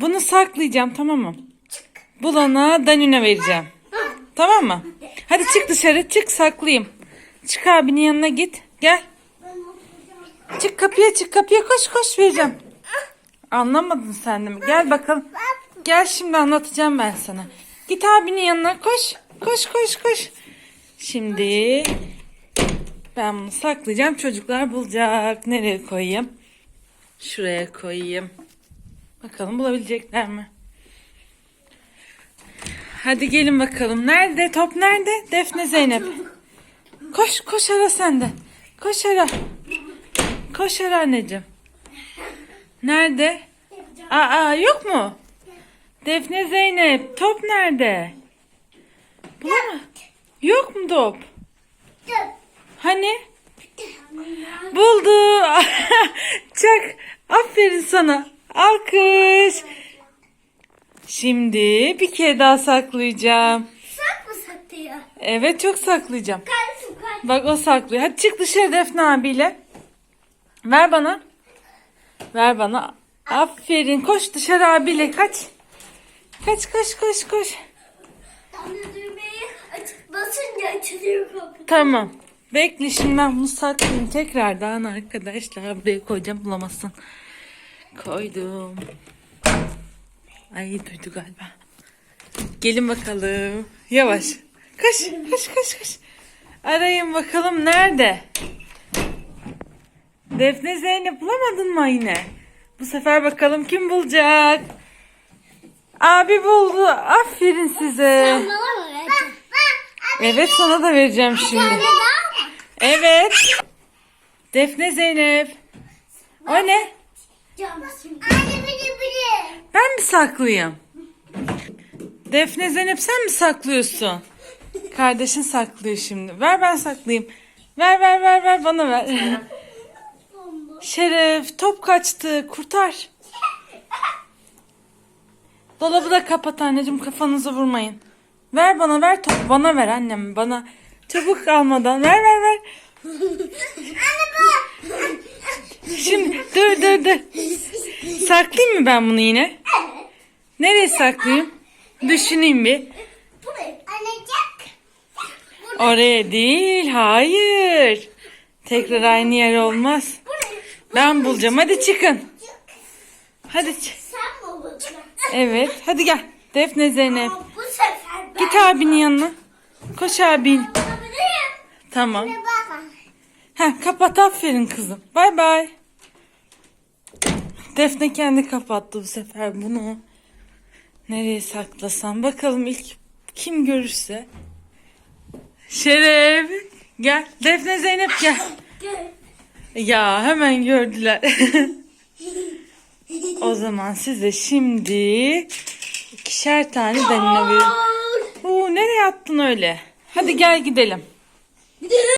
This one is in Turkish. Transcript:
Bunu saklayacağım tamam mı? Bulana Danune vereceğim. Tamam mı? Hadi çık dışarı çık saklayayım. Çık abinin yanına git. Gel. Çık kapıya çık kapıya koş koş vereceğim. Anlamadın sen de mi? Gel bakalım. Gel şimdi anlatacağım ben sana. Git abinin yanına koş. Koş koş koş. Şimdi ben bunu saklayacağım. Çocuklar bulacak. Nereye koyayım? Şuraya koyayım. Bakalım bulabilecekler mi? Hadi gelin bakalım. Nerede? Top nerede? Defne Zeynep. Koş koş ara sen de. Koş ara. Koş ara anneciğim. Nerede? Aa yok mu? Defne Zeynep top nerede? Bulama. Yok mu top? Hani? Buldu. Çak. Aferin sana. Alkış. Şimdi bir kere daha saklayacağım. Sak mı satıyor? Evet çok saklayacağım. Kardeşim kardeşim. Bak o saklıyor. Hadi çık dışarı Defne abiyle. Ver bana. Ver bana. Aferin. Koş dışarı abiyle kaç. Kaç koş koş koş. Basınca açılıyor kapı. Tamam. Bekle şimdi ben bunu saklayayım tekrardan arkadaşlar. Buraya koyacağım bulamazsın. Koydum. Ay duydu galiba. Gelin bakalım. Yavaş. Koş koş koş koş. Arayın bakalım nerede? Defne Zeynep bulamadın mı yine? Bu sefer bakalım kim bulacak? Abi buldu. Aferin size. Evet sana da vereceğim şimdi. Evet. Defne Zeynep. O ne? Ben mi saklayayım? Defne Zeynep sen mi saklıyorsun? Kardeşin saklıyor şimdi. Ver ben saklayayım. Ver ver ver ver bana ver. Şeref top kaçtı. Kurtar. Dolabı da kapat anneciğim kafanızı vurmayın. Ver bana ver top bana ver annem bana. Çabuk almadan ver ver ver. Şimdi dur dur dur. Saklayayım mı ben bunu yine? Nereye saklayayım? Düşüneyim bir. Oraya değil, hayır. Tekrar aynı yer olmaz. Ben bulacağım. Hadi çıkın. Hadi ç- Sen mi bulacaksın? Evet, hadi gel. Defne Zeynep. Ama bu sefer ben Git abinin yanına. Koş abin. Tamam. Ha, kapat aferin kızım. Bay bay. Defne kendi kapattı bu sefer bunu. Nereye saklasam bakalım ilk kim görürse. Şeref gel. Defne Zeynep gel. Ya hemen gördüler. o zaman size şimdi ikişer tane veriyorum. Oo, nereye attın öyle? Hadi gel gidelim. Gidelim.